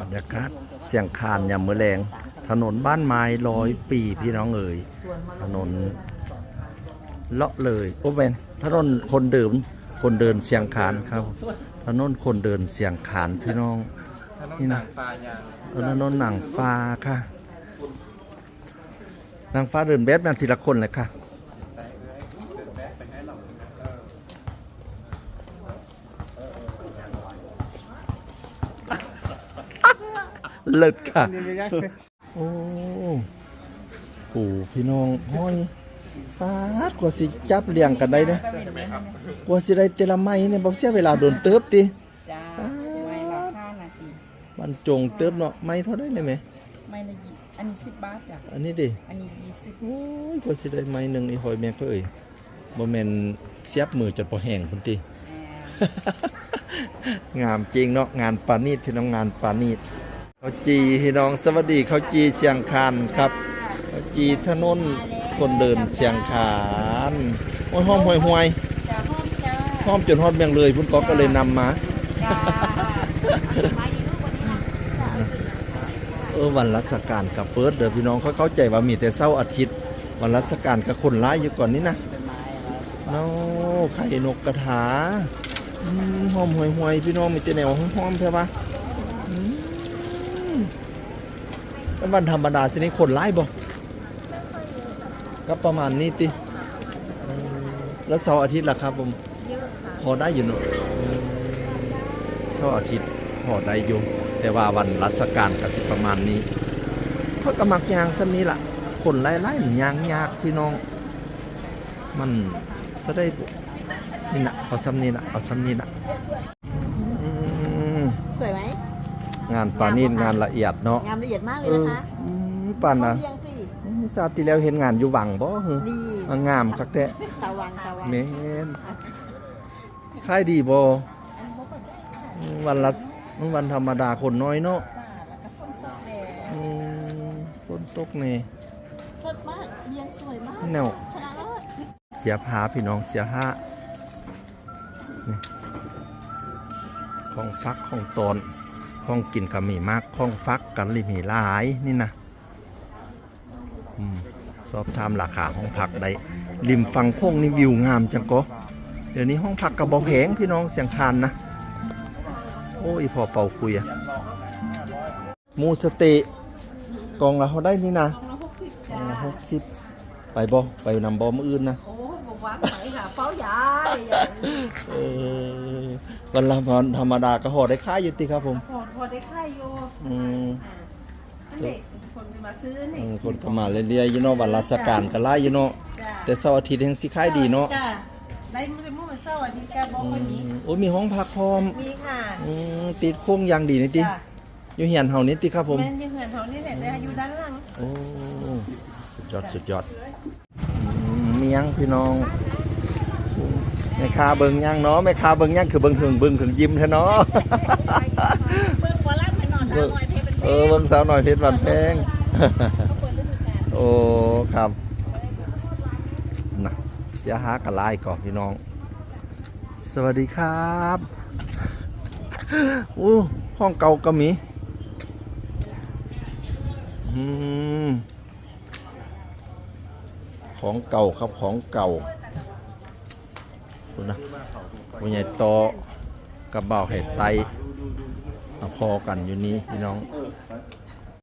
บรรยากาศเสียงคานยามมื้อแรงถนนบ้านไม้ร้อยปีพี่น้องเอ๋ยถนนเลาะเลยโอ้เป็นถนนคนเดินคนเดินเสียงคานครับถนนคนเดินเสียงคานพี่น้องนี่นะถนนหนังฟ้าค่ะนางฟ้าเดินแบบนั้นทีละคนเลยค่ะ เลิศค่ะนี่ไม่ได้โอ้โหพี่น้องห้อยปาดกว่าสิจับเลี้ยงกันได้เนี่ยกว่าสิได้เตละไม้เนี่ยบ่เสียเวลาโดนเติบติจ้าไม้ละห้านาทีมันจงเติบเนาะไม้เท่าได้เลยไหมไม้ละยี่อันนี้สิบบาทจ้ะอันนี้ดิอันนี้ยี่สิบโอ้ยกว่าสิได้ไม้หนึงอีหอยแม่ก็เอ้ยบ่แม่นเสียบมือจนบ่แห้งพุ่นติงามจริงเนาะงานปานีตพี่น้องงานปานีตเขาจีพี่น้องสวัสดีเขาจีเชียงคานครับเขาจีถนนคนเดินเชียงคานโอ้ยหอมห่วยห่วยจ้าห้อมจ้าหอมจนฮอดเมียงเลยพุ่นก็ก็เลยนำมา จ้าเออวันรัชการกับเปิดเด้อพี่น้องเขาเข้าใจว่ามีแต่เสาร์อาทิตย์ วันรัชการกับคนร้ายอยู่ก่อนนี้นะเนาไข่นกกระถาอืมหอมห่วยห่วยพี่น้องมีแต่แนวหอมๆใช่ปะอืมแล้ ววันธรรมดาสินี้คนร้ายบ่ก็ประมาณนี้ติอืมแล้วเสาร์อาทิตย์ล่ะครับผมเยอะค่ะพอได้อยู่เนอะอืมเสาร์อาทิตย์พอได้อยู่แต่ว่าวันรัชการก็สิประมาณนี้เขาก็มักยางซ้ำนี้ล่ะคนไล่ๆมันยางยากพี่น้อง มันสะได้บุนี่นะเอาซ้ำนี้นะเอาซ้ำนี้นะอืมสวยไหม งานปานีตงานละเอียดเนาะงามละเอียดมากเลยเออนะคะอืมปานนะเรียงสิอืมซาติที่แล้วเห็นงานอยู่วังบ่เหรอดีมางามคักแท้ตะวันตะวันแม่นขายดีบ่วันละวันธรรมดาคนน้อยเนาะจ้าแล้วก็ฝนตกแดดอืมฝนตกแนี่เลิศมากเรียงสวยมากแนวชนะเลิศเสียผ้าพี่น้องเสียผ้านี่ของฟักของตอน ของกินก็มีมากของฟักกันลิมีหลายนี่นะอืมสอบถามราคาห้องพักได้ริมฟังโค้งนี่วิวงามจังก็เดี๋ยวนี้ห้องพักกับบอแพงพี่น้องเสียงคานนะ โอ้ยพอเป่าคุยอะหมูสเต๊ะกล่องละเขาได้นี่นะกองละหกสิบกล่จ้าองละหกสิบไปบ่ไปนำบอมออื่นนะโอ้ยบอกว่าไหนค่ะเฝ้าย้ายเออวันละวันธรรมดาก็ห่อได้ค่ายอยู่ติครับผมพอ พอได้ค่ายอยู่อืมเด็กคนจะมาซื้ออืนี่มคนก็มาเรื่อยๆอยู่เนาะวันราชการก็หลายอยู่เนาะจ้าแต่เสาร์อาทิตย์แห่งสิขายดีเนาะจ้าได้มื้อมื้อวันเสาร์อาทิตย์แกบอกอืคนนี้ มโอ้ยมีห้องพักพร้อมมีค่ะอืมติดโค้งอย่างดีนี่ติจ้าอยู่เฮียนเฮานี่ติครับผม แม่นยังเหือนเขานี่แหละได้อยู่ด้านหลัง โอ้ สุดยอด สุดยอดอืมเมียงพี่น้อง แม่ค้าเบิ่งยังเนาะแม่ค้าเบิ่งยังคือเบิ่งหึงเบิ่งหึงยิ้มแท้เนาะเบิ่งบ่รับไปนอนตาลอยเพเป็นเออเบิ่งสาวหน่อยเพชรบันแพงโอ้ครับนะเสียหากระไลายก่อนพี่น้อง สวัสดีครับอู้ห้องเก่าก็มีอืมของเก่าครับของเก่า วุ้ยใหญ่โตกับเบาเห็ดไตพอกันอยู่นี้พี่น้อง